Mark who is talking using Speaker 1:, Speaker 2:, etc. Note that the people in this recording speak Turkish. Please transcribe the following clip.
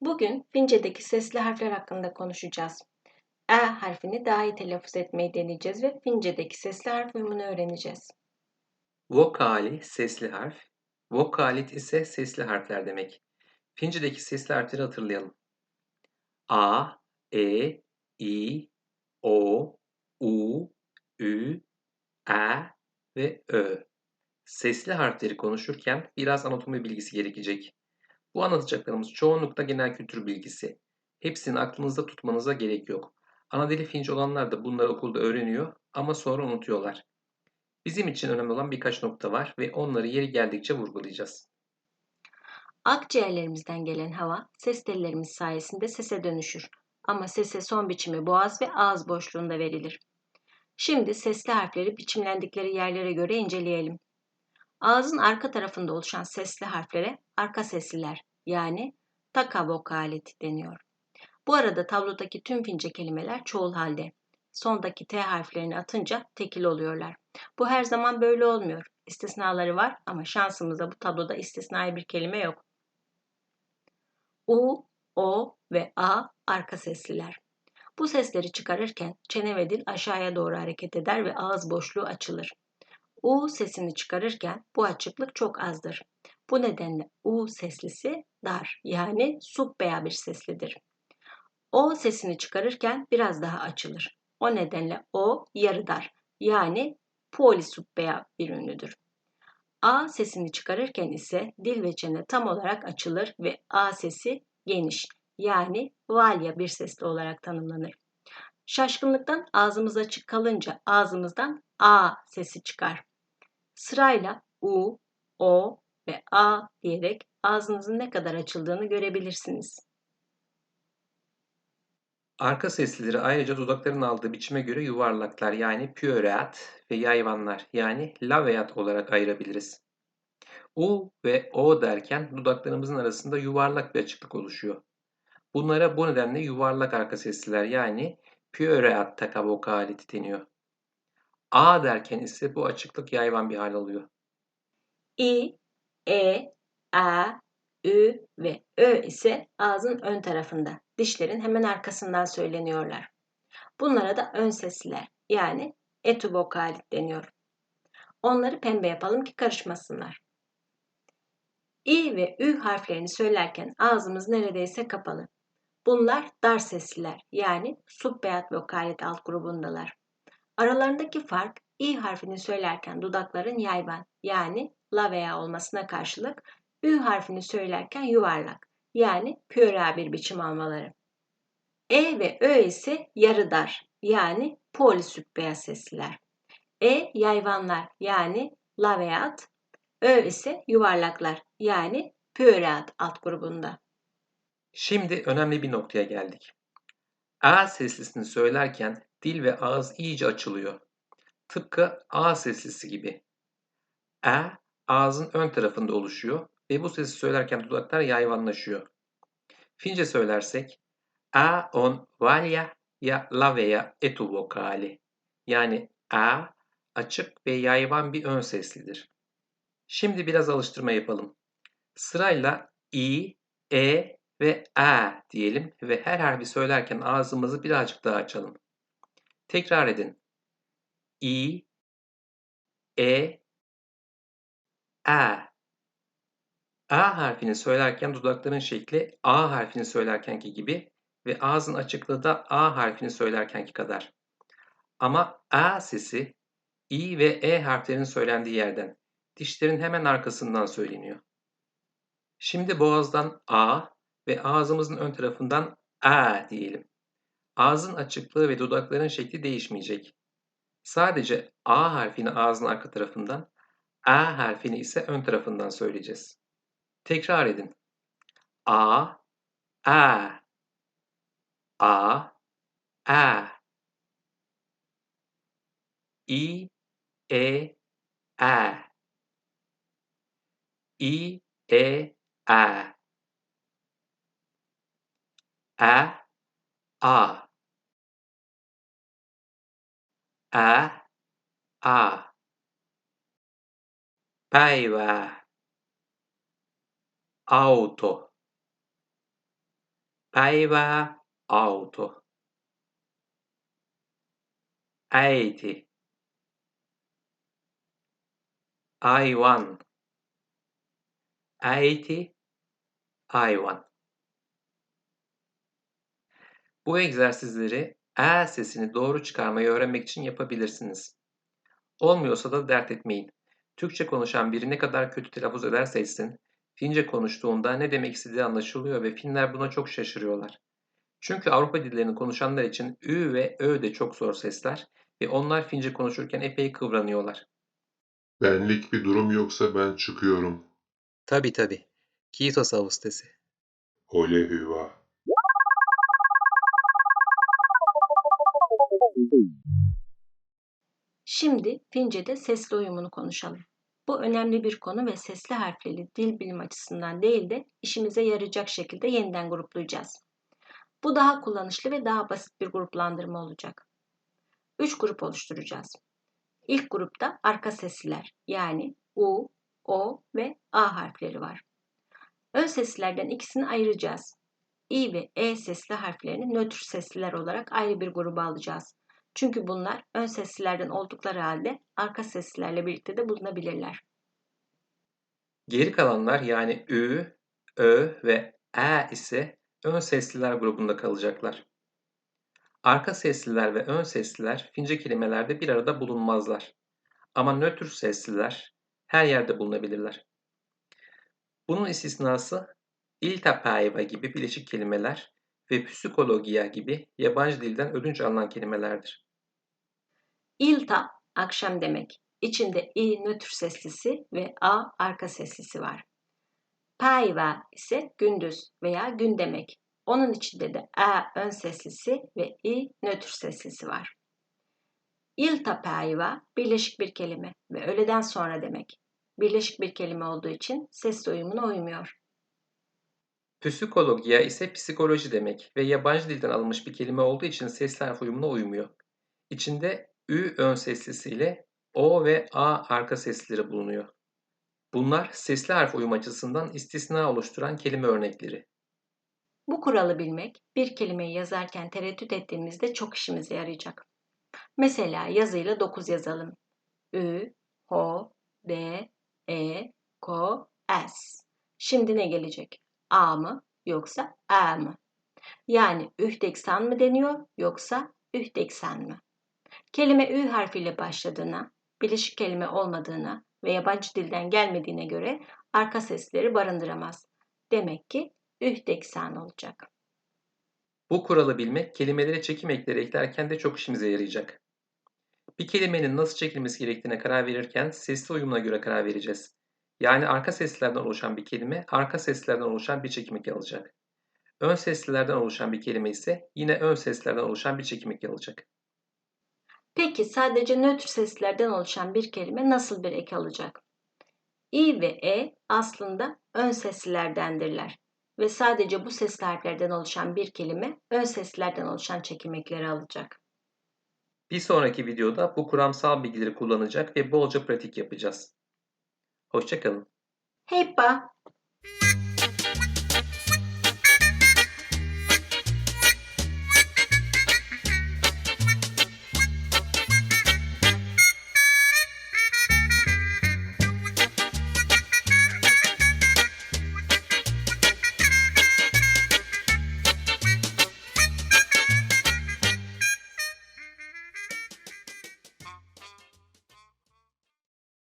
Speaker 1: Bugün Fince'deki sesli harfler hakkında konuşacağız. E harfini daha iyi telaffuz etmeyi deneyeceğiz ve Fince'deki sesli harf uyumunu öğreneceğiz.
Speaker 2: Vokali sesli harf, vokalit ise sesli harfler demek. Fince'deki sesli harfleri hatırlayalım. A, E, I, O, U, Ü, E ve Ö. Sesli harfleri konuşurken biraz anatomi bilgisi gerekecek. Bu anlatacaklarımız çoğunlukla genel kültür bilgisi. Hepsini aklınızda tutmanıza gerek yok. Ana dili Fince olanlar da bunları okulda öğreniyor ama sonra unutuyorlar. Bizim için önemli olan birkaç nokta var ve onları yeri geldikçe vurgulayacağız.
Speaker 1: Akciğerlerimizden gelen hava ses tellerimiz sayesinde sese dönüşür. Ama sese son biçimi boğaz ve ağız boşluğunda verilir. Şimdi sesli harfleri biçimlendikleri yerlere göre inceleyelim. Ağzın arka tarafında oluşan sesli harflere arka sesliler yani taka vokaleti deniyor. Bu arada tablodaki tüm fince kelimeler çoğul halde. Sondaki T harflerini atınca tekil oluyorlar. Bu her zaman böyle olmuyor. İstisnaları var ama şansımıza bu tabloda istisnai bir kelime yok. U, O ve A arka sesliler. Bu sesleri çıkarırken çene ve dil aşağıya doğru hareket eder ve ağız boşluğu açılır. U sesini çıkarırken bu açıklık çok azdır. Bu nedenle U seslisi dar yani subbeya bir seslidir. O sesini çıkarırken biraz daha açılır. O nedenle O yarı dar yani polisubbeya bir ünlüdür. A sesini çıkarırken ise dil ve çene tam olarak açılır ve A sesi geniş yani valya bir sesli olarak tanımlanır. Şaşkınlıktan ağzımız açık kalınca ağzımızdan A sesi çıkar. Sırayla U, O ve A diyerek ağzınızın ne kadar açıldığını görebilirsiniz.
Speaker 2: Arka seslileri ayrıca dudakların aldığı biçime göre yuvarlaklar yani püreat ve yayvanlar yani laveat olarak ayırabiliriz. U ve O derken dudaklarımızın arasında yuvarlak bir açıklık oluşuyor. Bunlara bu nedenle yuvarlak arka sesliler yani püreat takavokaliti deniyor. A derken ise bu açıklık yayvan bir hal alıyor.
Speaker 1: İ, E, A, Ü ve Ö ise ağzın ön tarafında, dişlerin hemen arkasından söyleniyorlar. Bunlara da ön sesliler yani etuvokalit deniyor. Onları pembe yapalım ki karışmasınlar. İ ve Ü harflerini söylerken ağzımız neredeyse kapalı. Bunlar dar sesliler yani subbeyat vokalit alt grubundalar. Aralarındaki fark i harfini söylerken dudakların yayvan yani la veya olmasına karşılık ü harfini söylerken yuvarlak yani püre bir biçim almaları. E ve Ö ise yarı dar yani polisübbeyaz sesliler. E yayvanlar yani laveat, Ö ise yuvarlaklar yani püreat alt grubunda.
Speaker 2: Şimdi önemli bir noktaya geldik. A seslisini söylerken dil ve ağız iyice açılıyor. Tıpkı A seslisi gibi. E ağzın ön tarafında oluşuyor ve bu sesi söylerken dudaklar yayvanlaşıyor. Fince söylersek A on valya ya la veya etu vokali. Yani A açık ve yayvan bir ön seslidir. Şimdi biraz alıştırma yapalım. Sırayla i, e ve e diyelim ve her harfi söylerken ağzımızı birazcık daha açalım. Tekrar edin. i, e, e. A harfini söylerken dudakların şekli A harfini söylerkenki gibi ve ağzın açıklığı da A harfini söylerkenki kadar. Ama A sesi İ ve E harflerinin söylendiği yerden, dişlerin hemen arkasından söyleniyor. Şimdi boğazdan A ve ağzımızın ön tarafından A diyelim. Ağzın açıklığı ve dudakların şekli değişmeyecek. Sadece A harfini ağzın arka tarafından, A harfini ise ön tarafından söyleyeceğiz. Tekrar edin. A, A, A, A. İ, E, A. İ, E, A. A, A. A, A. Päivää. Auto. päivää, auto. Äiti. Aivan. Äiti, hayvan. Bu egzersizleri e sesini doğru çıkarmayı öğrenmek için yapabilirsiniz. Olmuyorsa da dert etmeyin. Türkçe konuşan biri ne kadar kötü telaffuz ederse etsin, Fince konuştuğunda ne demek istediği anlaşılıyor ve Finler buna çok şaşırıyorlar. Çünkü Avrupa dillerini konuşanlar için ü ve ö de çok zor sesler ve onlar Fince konuşurken epey kıvranıyorlar.
Speaker 3: Benlik bir durum yoksa ben çıkıyorum.
Speaker 2: Tabi tabi. Kiitos avustesi.
Speaker 3: Ole hyvä.
Speaker 1: Şimdi Fince'de sesli uyumunu konuşalım. Bu önemli bir konu ve sesli harfleri dil bilim açısından değil de işimize yarayacak şekilde yeniden gruplayacağız. Bu daha kullanışlı ve daha basit bir gruplandırma olacak. Üç grup oluşturacağız. İlk grupta arka sesliler yani U, O ve A harfleri var. Ön seslilerden ikisini ayıracağız. İ ve E sesli harflerini nötr sesliler olarak ayrı bir gruba alacağız. Çünkü bunlar ön seslilerden oldukları halde arka seslilerle birlikte de bulunabilirler.
Speaker 2: Geri kalanlar yani Ü, Ö ve E ise ön sesliler grubunda kalacaklar. Arka sesliler ve ön sesliler Fince kelimelerde bir arada bulunmazlar. Ama nötr sesliler her yerde bulunabilirler. Bunun istisnası iltapaiva gibi bileşik kelimeler ve psikologiya gibi yabancı dilden ödünç alınan kelimelerdir.
Speaker 1: İlta akşam demek. İçinde i nötr seslisi ve a arka seslisi var. Paiva ise gündüz veya gün demek. Onun içinde de a ön seslisi ve i nötr seslisi var. İltapaiva birleşik bir kelime ve öğleden sonra demek. Birleşik bir kelime olduğu için ses uyumuna uymuyor.
Speaker 2: Psikologiya ise psikoloji demek ve yabancı dilden alınmış bir kelime olduğu için sesli harf uyumuna uymuyor. İçinde ü ön seslisiyle o ve a arka sesleri bulunuyor. Bunlar sesli harf uyum açısından istisna oluşturan kelime örnekleri.
Speaker 1: Bu kuralı bilmek bir kelimeyi yazarken tereddüt ettiğimizde çok işimize yarayacak. Mesela yazıyla 9 yazalım. Ü, Ho, D, E, Ko, S. Şimdi ne gelecek? A mı yoksa A mı? Yani ühdeksan mı deniyor yoksa ühdeksan mı? Kelime ü harfiyle başladığına, bileşik kelime olmadığına ve yabancı dilden gelmediğine göre arka sesleri barındıramaz. Demek ki ühdeksan olacak.
Speaker 2: Bu kuralı bilmek kelimelere çekim ekleri eklerken de çok işimize yarayacak. Bir kelimenin nasıl çekilmesi gerektiğine karar verirken sesli uyumuna göre karar vereceğiz. Yani arka seslerden oluşan bir kelime arka seslerden oluşan bir çekim eki alacak. Ön seslilerden oluşan bir kelime ise yine ön seslerden oluşan bir çekim eki alacak.
Speaker 1: Peki sadece nötr seslerden oluşan bir kelime nasıl bir ek alacak? İ ve E aslında ön seslilerdendirler ve sadece bu sesli harflerden oluşan bir kelime ön seslilerden oluşan çekim ekleri alacak.
Speaker 2: Bir sonraki videoda bu kuramsal bilgileri kullanacak ve bolca pratik yapacağız. Hoşçakalın.
Speaker 1: Heppa!